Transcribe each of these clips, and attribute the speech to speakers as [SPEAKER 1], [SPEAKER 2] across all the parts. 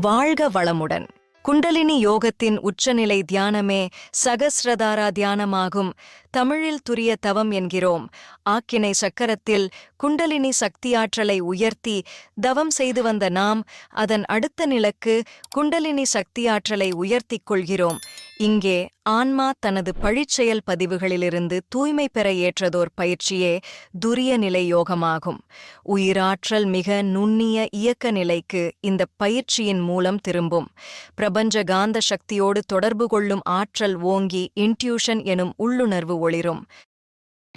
[SPEAKER 1] வாழ்க வளமுடன். குண்டலினி யோகத்தின் உச்சநிலை தியானமே சகஸ்ரதாரா தியானமாகும். தமிழில் துரிய தவம் என்கிறோம். ஆக்கினை சக்கரத்தில் குண்டலினி சக்தியாற்றலை உயர்த்தி தவம் செய்து வந்த நாம் அதன் அடுத்த நிலக்கு குண்டலினி சக்தியாற்றலை உயர்த்திக் கொள்கிறோம். இங்கே ஆன்மா தனது பழிச்செயல் பதிவுகளிலிருந்து தூய்மை பெற ஏற்றதோர் பயிற்சியே துரிய நிலை யோகமாகும். உயிராற்றல் மிக நுண்ணிய இயக்க நிலைக்கு இந்த பயிற்சியின் மூலம் திரும்பும். பிரபஞ்ச காந்த சக்தியோடு தொடர்பு கொள்ளும் ஆற்றல் ஓங்கி இன்ட்யூஷன் எனும் உள்ளுணர்வு ஒளிரும்.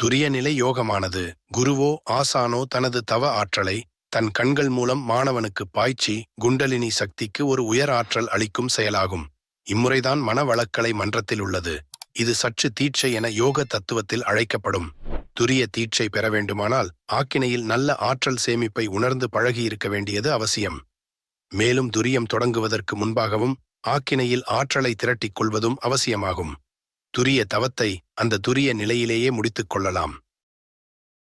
[SPEAKER 2] துரியநிலை யோகமானது குருவோ ஆசானோ தனது தவ ஆற்றலை தன் கண்கள் மூலம் மாணவனுக்கு பாய்ச்சி குண்டலினி சக்திக்கு ஒரு உயர் ஆற்றல் அளிக்கும் செயலாகும். இம்முறைதான் மனவளக்கலை மன்றத்தில் உள்ளது. இது சற்று தீட்சை என யோக தத்துவத்தில் அழைக்கப்படும். துரிய தீட்சை பெற வேண்டுமானால் ஆக்கினையில் நல்ல ஆற்றல் சேமிப்பை உணர்ந்து பழகியிருக்க வேண்டியது அவசியம். மேலும் துரியம் தொடங்குவதற்கு முன்பாகவும் ஆக்கினையில் ஆற்றலை திரட்டிக் கொள்வதும் அவசியமாகும். துரிய தவத்தை அந்த துரிய நிலையிலேயே முடித்துக் கொள்ளலாம்.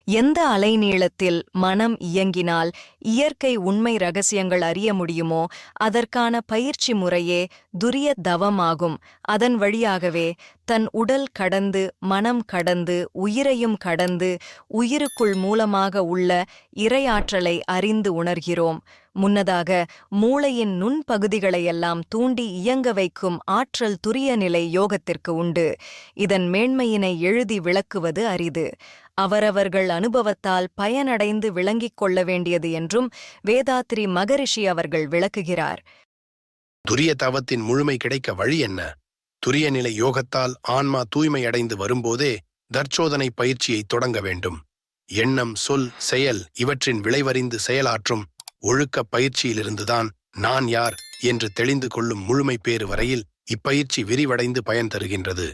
[SPEAKER 1] எந்த அலைநீளத்தில் மனம் இயங்கினால் இயற்கை உண்மை ரகசியங்கள் அறிய முடியுமோ அதற்கான பயிற்சி முறையே துரிய தவமாகும். அதன் வழியாகவே தன் உடல் கடந்து மனம் கடந்து உயிரையும் கடந்து உயிருக்குள் மூலமாக உள்ள இரையாற்றலை அறிந்து உணர்கிறோம். முன்னதாக மூளையின் நுண்பகுதிகளையெல்லாம் தூண்டி இயங்க வைக்கும் ஆற்றல் துரிய நிலை யோகத்திற்கு உண்டு. இதன் மேன்மையினை எழுதி விளக்குவது அரிது. அவரவர்கள் அனுபவத்தால் பயனடைந்து விளங்கிக் கொள்ள வேண்டியது என்றும் வேதாத்ரி மகரிஷி அவர்கள் விளக்குகிறார்.
[SPEAKER 2] துரிய தவத்தின் முழுமை கிடைக்க வழி என்ன? துரிய நிலை யோகத்தால் ஆன்மா தூய்மை அடைந்து வரும்போதே தற்சோதனை பயிற்சியை தொடங்க வேண்டும். எண்ணம் சொல் செயல் இவற்றின் விளைவறிந்து செயலாற்றும் ஒழுக்க பயிற்சியிலிருந்துதான் நான் யார் என்று தெளிந்து கொள்ளும் முழுமை பேறு வரையில் இப்பயிற்சி விரிவடைந்து பயன் தருகின்றது.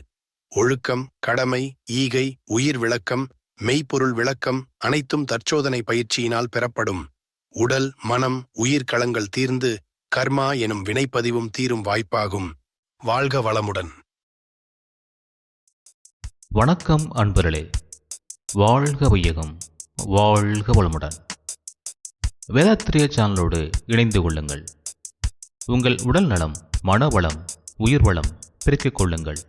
[SPEAKER 2] ஒழுக்கம் கடமை ஈகை உயிர் விளக்கம் மெய்ப்பொருள் விளக்கம் அனைத்தும் தற்சோதனை பயிற்சியினால் பெறப்படும். உடல் மனம் உயிர்க்களங்கள் தீர்ந்து கர்மா எனும் வினைப்பதிவும் தீரும் வாய்ப்பாகும். வாழ்க வளமுடன்.
[SPEAKER 3] வணக்கம் அன்பர்களே. வாழ்க வையகம் வாழ்க வளமுடன். வேதாத்திரிய சேனலோடு இணைந்து கொள்ளுங்கள். உங்கள் உடல் நலம் மனவளம் உயிர் வளம் பெருக்கிக் கொள்ளுங்கள்.